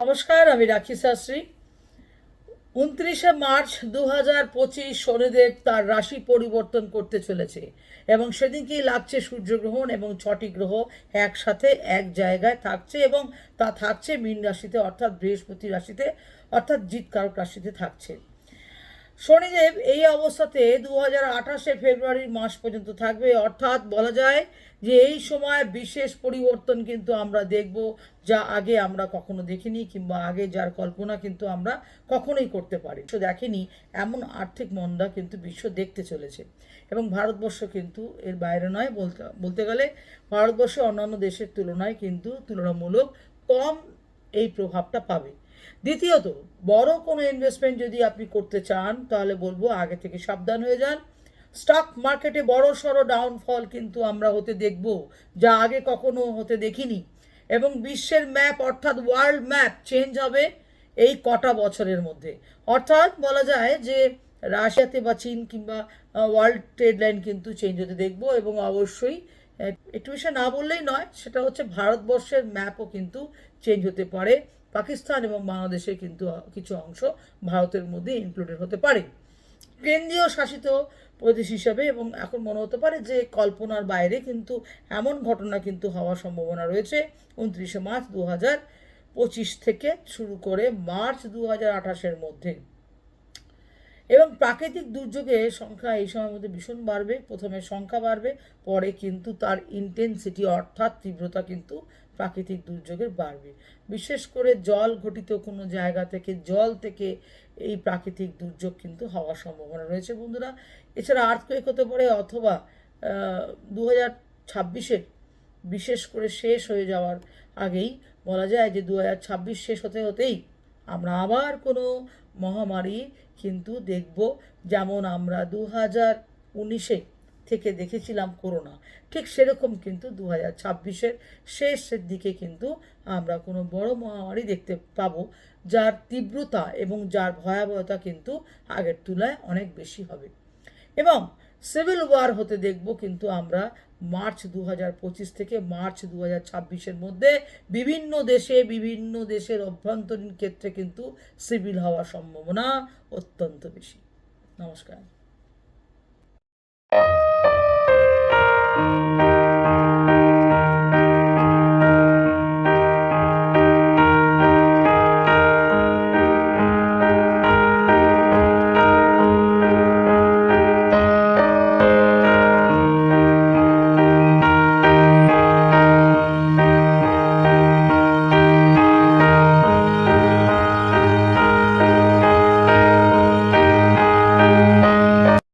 নমস্কার, আমি রাখি শাস্ত্রী। উনত্রিশে মার্চ দু হাজার পঁচিশ শনিদেব তার রাশি পরিবর্তন করতে চলেছে এবং সেদিনকেই লাগছে সূর্যগ্রহণ এবং ছটি গ্রহ একসাথে এক জায়গায় থাকছে এবং তা থাকছে মীন রাশিতে অর্থাৎ বৃহস্পতি রাশিতে অর্থাৎ জিৎ কারক রাশিতে থাকছে। শনিদেব এই অবস্থাতে দু হাজার আঠাশে মাস পর্যন্ত থাকবে। অর্থাৎ বলা যায় যে এই সময় বিশেষ পরিবর্তন কিন্তু আমরা দেখব, যা আগে আমরা কখনো দেখিনি কিংবা আগে যার কল্পনা কিন্তু আমরা কখনোই করতে পারি তো দেখেনি, এমন আর্থিক মন্দা কিন্তু বিশ্ব দেখতে চলেছে। এবং ভারতবর্ষ কিন্তু এর বাইরে নয়, বলতে বলতে গেলে ভারতবর্ষ অন্যান্য দেশের তুলনায় কিন্তু তুলনামূলক কম এই প্রভাবটা পাবে। দ্বিতীয়ত, বড় কোনো ইনভেস্টমেন্ট যদি আপনি করতে চান, তাহলে বলব আগে থেকে সাবধান হয়ে যান। স্টক মার্কেটে বড় সড়ো ডাউনফল কিন্তু আমরা হতে দেখব, যা আগে কখনো হতে দেখিনি। এবং বিশ্বের ম্যাপ অর্থাৎ ওয়ার্ল্ড ম্যাপ চেঞ্জ হবে এই কটা বছরের মধ্যে। অর্থাৎ বলা যায় যে, রাশিয়াতে বা চীন কিংবা ওয়ার্ল্ড ট্রেড লাইন কিন্তু চেঞ্জ হতে দেখব এবং অবশ্যই একটু বেশি না বললেই নয়, সেটা হচ্ছে ভারতবর্ষের ম্যাপও কিন্তু চেঞ্জ হতে পারে। পাকিস্তান এবং বাংলাদেশের কিন্তু কিছু অংশ ভারতের মধ্যে ইনক্লুডেড হতে পারে। কেন্দ্রীয় শাসিত প্রদেশ হিসাবে এবং এখন মনে হতে পারে যে কল্পনার বাইরে কিন্তু এমন ঘটনা কিন্তু হওয়ার সম্ভাবনা রয়েছে। উনত্রিশে মার্চ দু হাজার পঁচিশ থেকে শুরু করে মার্চ দু হাজার আঠাশের মধ্যে। এবং প্রাকৃতিক দুর্যোগের সংখ্যা এই সময়ের মধ্যে ভীষণ বাড়বে। প্রথমে সংখ্যা বাড়বে, পরে কিন্তু তার ইন্টেন্সিটি অর্থাৎ তীব্রতা কিন্তু প্রাকৃতিক দুর্যোগের বাড়বে বিশেষ করে জল ঘটিত কোনো জায়গা থেকে, জল থেকে এই প্রাকৃতিক দুর্যোগ কিন্তু হওয়ার সম্ভাবনা রয়েছে বন্ধুরা। এছাড়া আর্থকুয়েক হতে পারে অথবা দু হাজার ছাব্বিশের বিশেষ করে শেষ হয়ে যাওয়ার আগেই বলা যায় যে দু হাজার ছাব্বিশ শেষ হতে হতেই আমরা আবার কোনো মহামারী কিন্তু দেখব। যেমন আমরা দু হাজার উনিশে থেকে দেখেছিলাম করোনা ঠিক সেরকম কিন্তু দু হাজার ছাব্বিশের শেষের দিকে কিন্তু আমরা কোনো বড় মহামারী দেখতে পাবো, যার তীব্রতা এবং যার ভয়াবহতা কিন্তু আগের তুলনায় অনেক বেশি হবে। এবং সিভিল ওয়ার হতে দেখব কিন্তু আমরা মার্চ দু হাজার পঁচিশ থেকে মার্চ দু হাজার মধ্যে বিভিন্ন দেশে, বিভিন্ন দেশের অভ্যন্তরীণ ক্ষেত্রে কিন্তু সিভিল হওয়ার সম্ভাবনা অত্যন্ত বেশি। নমস্কার।